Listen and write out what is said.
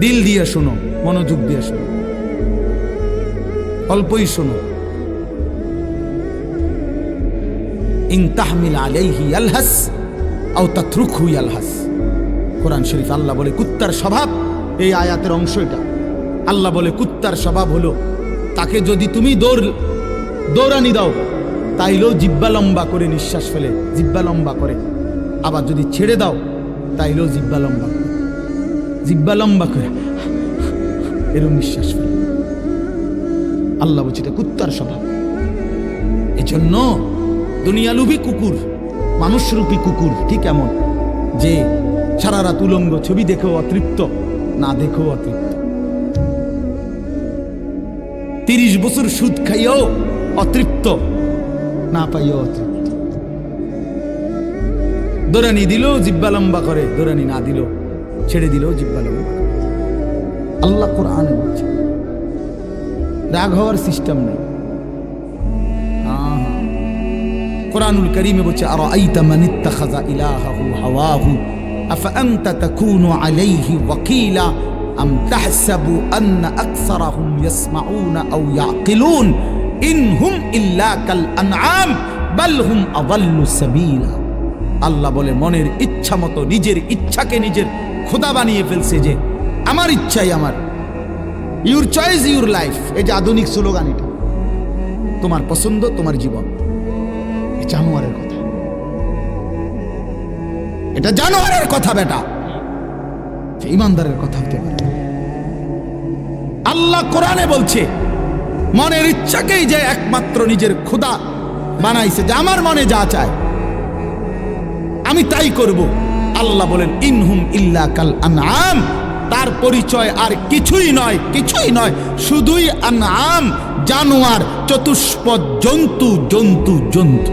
দিল দিয়ে শোনো, মনোযোগ দিয়ে শোনো। অল্পই শোনো। আলাইহি ইয়ালহাস আও ইয়ালহাস। কোরআন শরীফ আল্লাহ বলে, কুত্তার স্বভাব, এই আয়াতের অংশ এটা। আল্লাহ বলে, কুত্তার স্বভাব হলো, তাকে যদি তুমি দৌড়, দৌড়ানি দাও, তাইলেও জিব্বা লম্বা করে নিঃশ্বাস ফেলে, জিব্বা লম্বা করে। আবার যদি ছেড়ে দাও, তাইলেও জিব্বা লম্বা করে। জিব্বা লম্বা করে। এরকম নিঃশ্বাস ফেলে আল্লাহ বলছে, এটা কুত্তার স্বভাব। এজন্য দুনিয়ালুভি কুকুর, মানুষরূপী কুকুর, ঠিক এমন যে সারা রাত উলঙ্গ, ছবি দেখেও অতৃপ্ত, না দেখেও অতৃপ্ত। তিরিশ বছর সুদ খাইও অতৃপ্ত, না পাইও অতৃপ্ত। দোরানি দিল জিব্বা লম্বা করে, দোরানি না দিল ছেড়ে দিল জিব্বা লম্বা করে। আল্লাহ কোরআন বলছে রাগ হওয়ার সিস্টেম নেই হ্যাঁ, হ্যাঁ। কোরআনুল করিমে বলছে আর আইতা মান ইত্তাখাযা ইলাহাহু হাওয়াহু আফআনতা তাকুনু আলাইহি ওয়াকিলা আম তাহসাবু আন্না আকসারাহুম ইয়াসমাউনা আও ইয়াকিলুন ইন হুম ইল্লা কাল আনআম বাল হুম আদাল্লু সাবিলা আল্লাহ বলে মনের ইচ্ছা মতো নিজের ইচ্ছাকে নিজের খোদা বানিয়ে ফেলছে যে আমার ইচ্ছাই আমার। ইউর চয়েস ইউর লাইফ এই যে আধুনিক স্লোগান এটা। তোমার পছন্দ, তোমার জীবন। জানোয়ারের কথা। এটা জানোয়ারের কথা বেটা। ইমানদারের কথা হতে পারে। আল্লাহ কোরআনে বলছে, মনের ইচ্ছাকেই যে একমাত্র নিজের ক্ষুদা বানাইছে, যে আমার মনে যা চায়, আমি তাই করব। আল্লাহ বলেন, ইনহুম ইল্লা কাল আনআম। তার পরিচয় আর কিছুই নয় কিছুই নয়, শুধুই আনআম, জানোয়ার, চতুষ্পদ জন্তু জন্তু জন্তু।